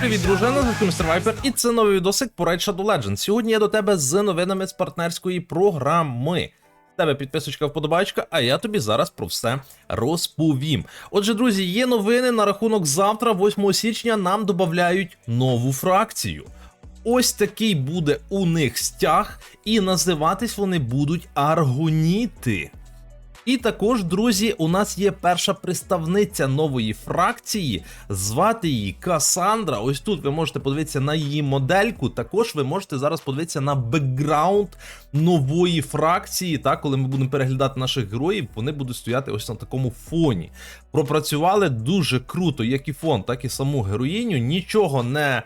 Привіт, дружина, з Містер Вайпер, і це новий відосик по Raid Shadow Legends. Сьогодні я до тебе з новинами з партнерської програми. Тебе підписочка вподобайка, а я тобі зараз про все розповім. Отже, друзі, є новини на рахунок завтра, 8 січня, нам додають нову фракцію. Ось такий буде у них стяг, і називатись вони будуть Аргоніти. І також, друзі, у нас є перша представниця нової фракції. Звати її Касандра. Ось тут ви можете подивитися на її модельку. Також ви можете зараз подивитися на бекграунд нової фракції. Так, коли ми будемо переглядати наших героїв, вони будуть стояти ось на такому фоні. Пропрацювали дуже круто, як і фон, так і саму героїню. Нічого не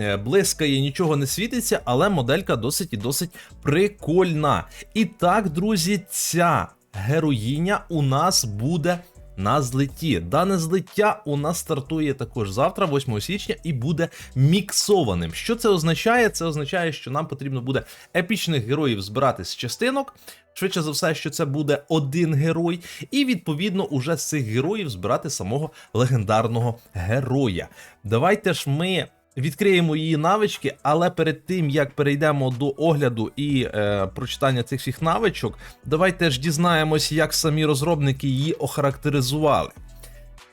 е, блискає, нічого не світиться, але моделька досить і досить прикольна. І так, друзі, ця героїня у нас буде на злеті. Дане злиття у нас стартує також завтра, 8 січня, і буде міксованим. Що це означає? Це означає, що нам потрібно буде епічних героїв збирати з частинок. Швидше за все, що це буде один герой, і відповідно уже з цих героїв збирати самого легендарного героя. Давайте ж ми відкриємо її навички, але перед тим як перейдемо до огляду і е, прочитання цих всіх навичок, давайте ж дізнаємось, як самі розробники її охарактеризували.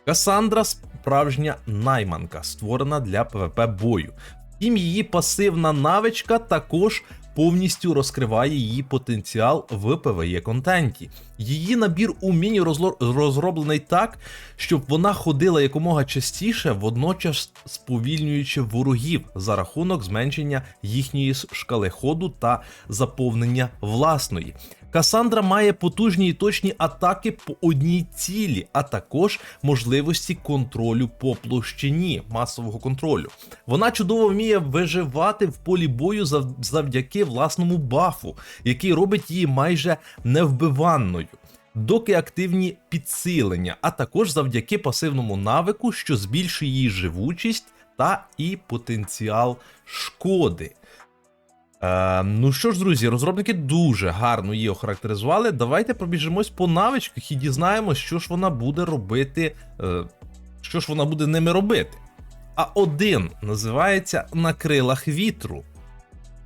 Касандра справжня найманка, створена для ПВП бою. Втім, її пасивна навичка також повністю розкриває її потенціал в PvE контенті. Її набір умінь розроблений так, щоб вона ходила якомога частіше, водночас сповільнюючи ворогів за рахунок зменшення їхньої шкали ходу та заповнення власної. Касандра має потужні і точні атаки по одній цілі, а також можливості контролю по площині масового контролю. Вона чудово вміє виживати в полі бою зав- завдяки власному бафу, який робить її майже невбиванною. Доки активні підсилення, а також завдяки пасивному навику, що збільшує її живучість та і потенціал шкоди. Е, ну що ж, друзі, розробники дуже гарно її охарактеризували. Давайте пробіжимось по навичках і дізнаємось, що ж вона буде робити, е, що ж вона буде ними робити. А один називається на крилах вітру.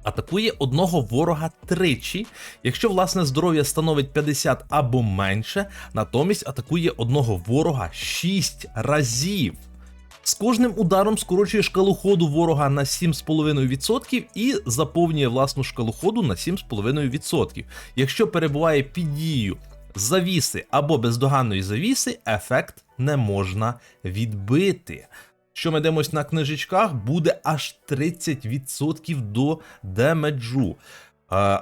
Атакує одного ворога тричі, якщо власне здоров'я становить 50 або менше, натомість атакує одного ворога 6 разів. З кожним ударом скорочує шкалу ходу ворога на 7,5% і заповнює власну шкалу ходу на 7,5%. Якщо перебуває під дією завіси або бездоганної завіси, ефект не можна відбити. Що ми дивимось на книжечках, буде аж 30% до демеджу. Е,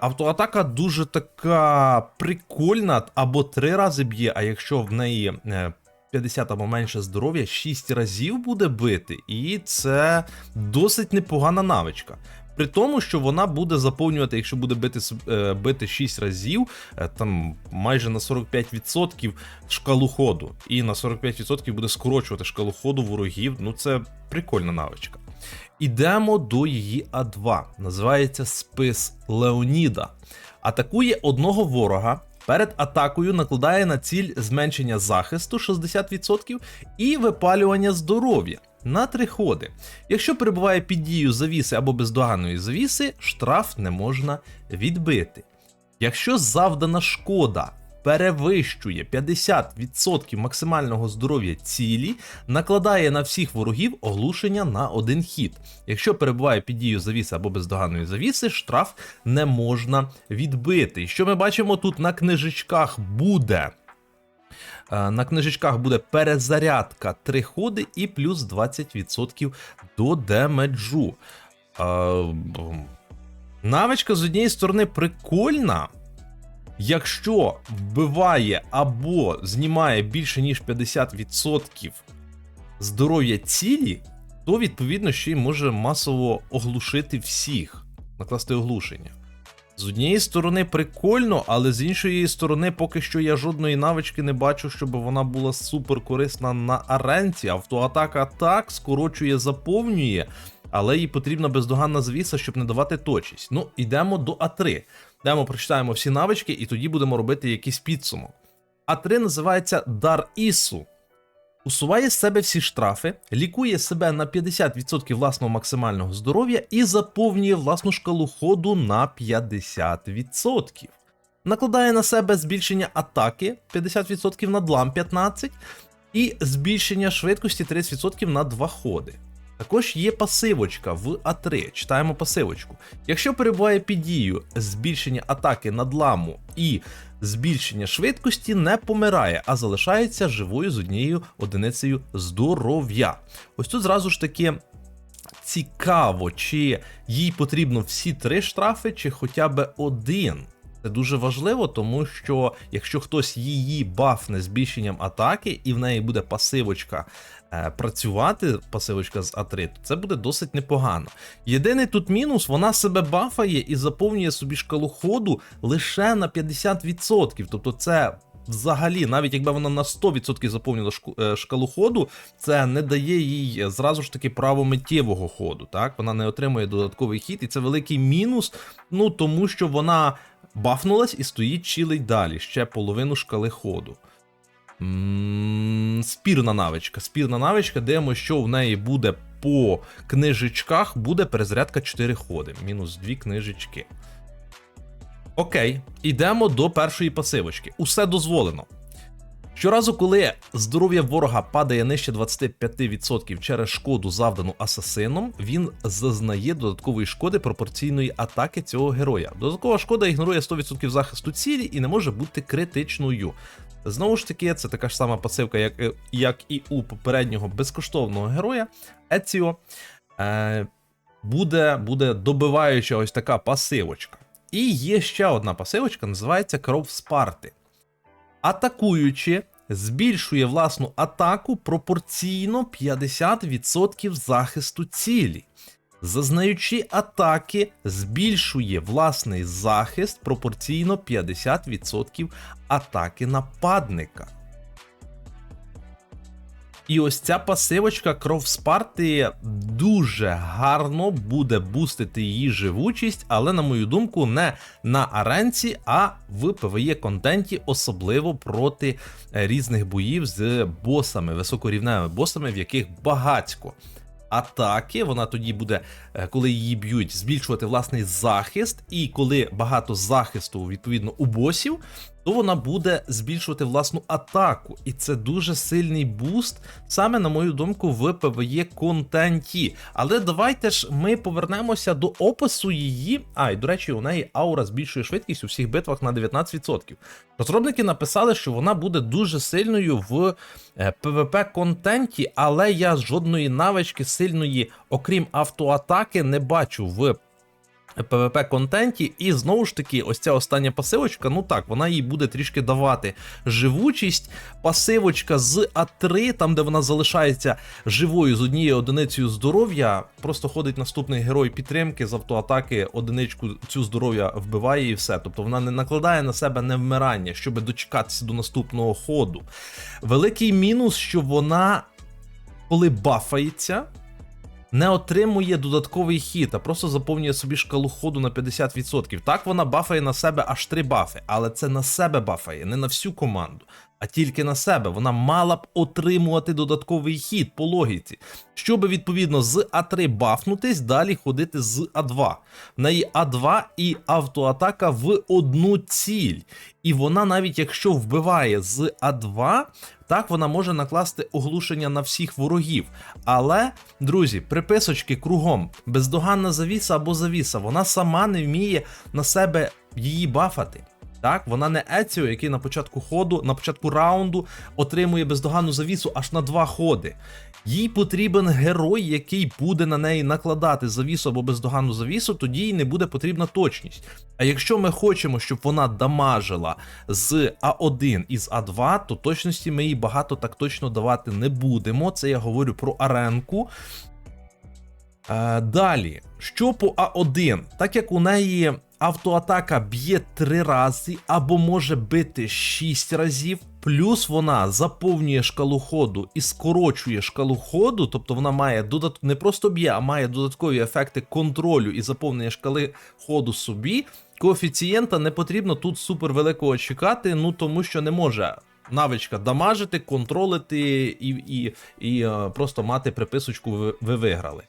Автоатака дуже така прикольна, або три рази б'є, а якщо в неї е, 50 або менше здоров'я, 6 разів буде бити, і це досить непогана навичка. При тому, що вона буде заповнювати, якщо буде бити, е, бити 6 разів, е, там майже на 45% шкалу ходу. І на 45% буде скорочувати шкалу ходу ворогів. Ну це прикольна навичка. Ідемо до її А2. Називається спис Леоніда. Атакує одного ворога. Перед атакою накладає на ціль зменшення захисту 60% і випалювання здоров'я на три ходи. Якщо перебуває під дією завіси або бездоганної завіси, штраф не можна відбити. Якщо завдана шкода перевищує 50% максимального здоров'я цілі, накладає на всіх ворогів оглушення на один хід. Якщо перебуває під дією завіси або бездоганної завіси, штраф не можна відбити. Що ми бачимо тут на книжечках буде? Е, На книжечках буде перезарядка 3 ходи і плюс 20% до демеджу. Е, Навичка з однієї сторони прикольна. Якщо вбиває або знімає більше ніж 50% здоров'я цілі, то відповідно ще й може масово оглушити всіх, накласти оглушення. З однієї сторони прикольно, але з іншої сторони, поки що я жодної навички не бачу, щоб вона була супер корисна на аренці. Автоатака так скорочує, заповнює, але їй потрібна бездоганна звіса, щоб не давати точність. Ну, йдемо до А3. Йдемо, прочитаємо всі навички, і тоді будемо робити якийсь підсумок. А3 називається Дар Ісу. Усуває з себе всі штрафи, лікує себе на 50% власного максимального здоров'я і заповнює власну шкалу ходу на 50%. Накладає на себе збільшення атаки 50% на длам 15% і збільшення швидкості 30% на 2 ходи. Також є пасивочка в А3. Читаємо пасивочку. Якщо перебуває під дією збільшення атаки надламу і збільшення швидкості, не помирає, а залишається живою з однією одиницею здоров'я. Ось тут зразу ж таки цікаво, чи їй потрібно всі три штрафи, чи хоча б один. Це дуже важливо, тому що якщо хтось її бафне збільшенням атаки, і в неї буде пасивочка е, працювати, пасивочка з А3, то це буде досить непогано. Єдиний тут мінус, вона себе бафає і заповнює собі шкалу ходу лише на 50%. Тобто це. Взагалі, навіть якби вона на 100% заповнила е, шкалу ходу, це не дає їй зразу ж таки право миттєвого ходу. Так, вона не отримує додатковий хід, і це великий мінус. Ну тому що вона бафнулась і стоїть чилить далі, ще половину шкали ходу. М, Спірна навичка. Спірна навичка, дивимо, що в неї буде по книжечках, буде перезарядка 4 ходи. Мінус 2 книжечки. Окей, йдемо до першої пасивочки. Усе дозволено. Щоразу, коли здоров'я ворога падає нижче 25% через шкоду, завдану асасином, він зазнає додаткової шкоди пропорційної атаки цього героя. Додаткова шкода ігнорує 100% захисту цілі і не може бути критичною. Знову ж таки, це така ж сама пасивка, як, е, як і у попереднього безкоштовного героя Еціо. Е, буде, буде добиваюча ось така пасивочка. І є ще одна пасивочка, називається Кров Спарти. Атакуючи, збільшує власну атаку пропорційно 50% захисту цілі. Зазнаючи атаки, збільшує власний захист пропорційно 50% атаки нападника. І ось ця пасивочка кров Спарти дуже гарно буде бустити її живучість, але, на мою думку, не на аренці, а в ПВЕ контенті, особливо проти е, різних боїв з босами, високорівневими босами, в яких багатько. Атаки, вона тоді буде, е, коли її б'ють, збільшувати власний захист, і коли багато захисту відповідно у босів, то вона буде збільшувати власну атаку. І це дуже сильний буст, саме на мою думку, в ПВЕ контенті. Але давайте ж ми повернемося до опису її. А, і до речі, у неї аура збільшує швидкість у всіх битвах на 19%. Розробники написали, що вона буде дуже сильною в ПВП контенті, але я жодної навички сильної, окрім автоатаки, не бачу в PvP контенті, і знову ж таки, ось ця остання пасивочка, ну так, вона їй буде трішки давати живучість. Пасивочка з А3, там де вона залишається живою з однією одиницею здоров'я, просто ходить наступний герой підтримки з автоатаки, одиничку цю здоров'я вбиває і все. Тобто вона не накладає на себе невмирання, щоб дочекатися до наступного ходу. Великий мінус, що вона, коли бафається, не отримує додатковий хід, а просто заповнює собі шкалу ходу на 50%. Так вона бафає на себе аж три бафи, але це на себе бафає, не на всю команду, а тільки на себе. Вона мала б отримувати додатковий хід по логіці, щоб відповідно з А3 бафнутись, далі ходити з А2. В неї А2 і автоатака в одну ціль. І вона, навіть якщо вбиває з А2, так вона може накласти оглушення на всіх ворогів. Але, друзі, приписочки кругом, бездоганна завіса або завіса, вона сама не вміє на себе її бафати. Так, вона не Еціо, який на початку ходу, на початку раунду отримує бездоганну завісу аж на два ходи. Їй потрібен герой, який буде на неї накладати завісу або бездоганну завісу, тоді їй не буде потрібна точність. А якщо ми хочемо, щоб вона дамажила з А1 і з А2, то точності ми їй багато так точно давати не будемо. Це я говорю про аренку. Е, далі, що по А1? Так як у неї автоатака б'є 3 рази або може бити 6 разів, плюс вона заповнює шкалу ходу і скорочує шкалу ходу, тобто вона має додат... не просто б'є, а має додаткові ефекти контролю і заповнення шкали ходу собі. Коефіцієнта не потрібно тут супер великого чекати, ну тому що не може навичка дамажити, контролити і, і, і е, просто мати приписочку ви виграли.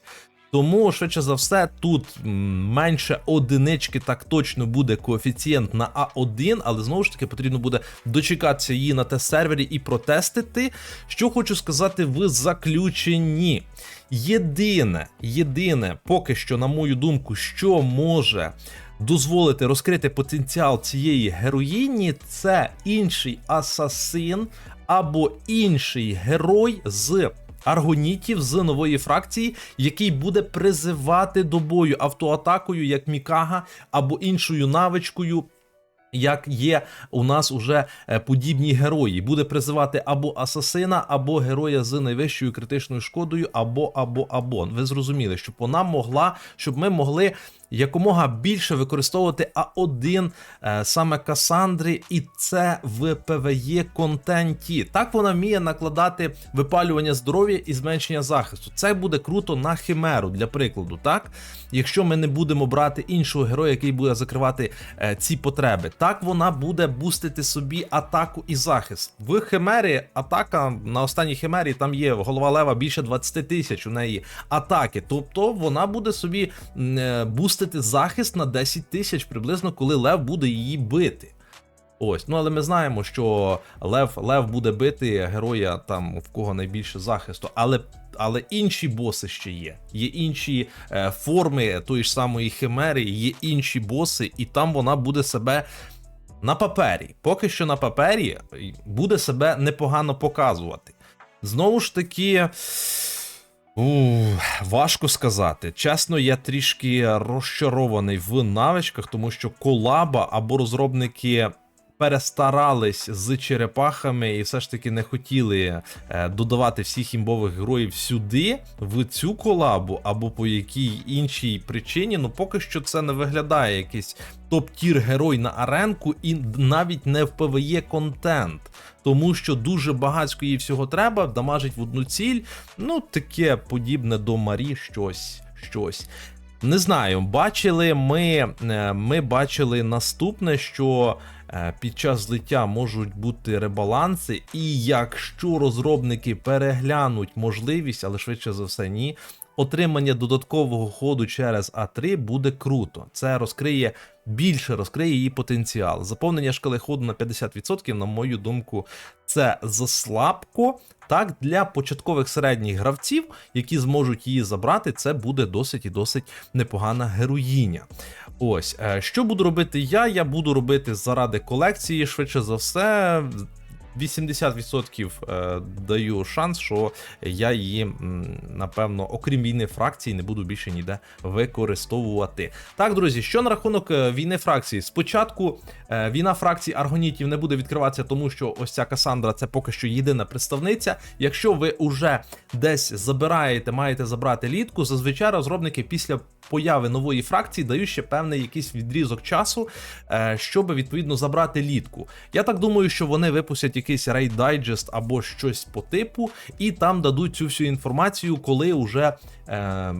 Тому, швидше за все, тут менше одинички так точно буде коефіцієнт на А1, але знову ж таки потрібно буде дочекатися її на тест-сервері і протестити. Що хочу сказати в заключенні. Єдине, єдине, поки що, на мою думку, що може дозволити розкрити потенціал цієї героїні, це інший асасин або інший герой з аргонітів з нової фракції, який буде призивати до бою автоатакою, як Мікага, або іншою навичкою. Як є у нас уже е, подібні герої, буде призивати або асасина, або героя з найвищою критичною шкодою, або або або. Ви зрозуміли, щоб вона могла, щоб ми могли якомога більше використовувати А1 е, саме Касандри, і це в ПВЄ контенті. Так вона вміє накладати випалювання здоров'я і зменшення захисту. Це буде круто на химеру, для прикладу, так? Якщо ми не будемо брати іншого героя, який буде закривати е, ці потреби, так вона буде бустити собі атаку і захист. В химері атака на останній химері там є голова лева більше 20 тисяч у неї атаки. Тобто вона буде собі м, е, захист на 10 тисяч приблизно, коли лев буде її бити. Ось, ну але ми знаємо, що Лев Лев буде бити героя там в кого найбільше захисту, але. Але інші боси ще є. Є інші е, форми тої ж самої химери, є інші боси, і там вона буде себе на папері. Поки що на папері буде себе непогано показувати. Знову ж таки. У, важко сказати. Чесно, я трішки розчарований в навичках, тому що колаба або розробники перестарались з черепахами і все ж таки не хотіли е, додавати всіх імбових героїв сюди, в цю колабу, або по якій іншій причині. Ну поки що це не виглядає якийсь топ-тір герой на аренку, і навіть не в ПВЄ контент. Тому що дуже багатсько їй всього треба, дамажить в одну ціль. Ну, таке подібне до Марі щось. щось. Не знаю, бачили ми, е, ми бачили наступне, що е, під час злиття можуть бути ребаланси, і якщо розробники переглянуть можливість, але швидше за все ні. Отримання додаткового ходу через А3 буде круто. Це розкриє більше розкриє її потенціал. Заповнення шкали ходу на 50%, на мою думку, це заслабко. Так, для початкових середніх гравців, які зможуть її забрати, це буде досить і досить непогана героїня. Ось, е, що буду робити я? Я буду робити заради колекції, швидше за все. 80% е, даю шанс, що я її, напевно, окрім війни фракції, не буду більше ніде використовувати. Так, друзі, що на рахунок е, війни фракції? Спочатку е, війна фракції аргонітів не буде відкриватися, тому що ось ця Касандра це поки що єдина представниця. Якщо ви вже десь забираєте, маєте забрати літку, зазвичай розробники після появи нової фракції дають ще певний якийсь відрізок часу, щоб відповідно забрати літку. Я так думаю, що вони випустять якийсь рейд дайджест або щось по типу, і там дадуть цю всю інформацію, коли вже е,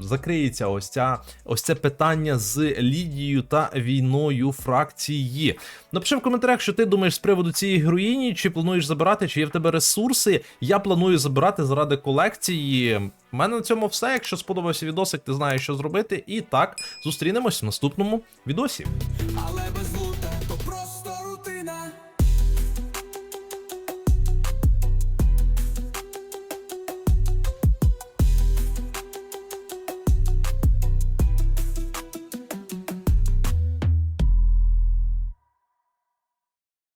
закриється ось ця ось це питання з Лідією та війною фракції. Напиши в коментарях, що ти думаєш з приводу цієї героїні, чи плануєш забирати, чи є в тебе ресурси. Я планую забирати заради колекції. У мене на цьому все. Якщо сподобався відосик, ти знаєш, що зробити. І так, зустрінемось в наступному відосі.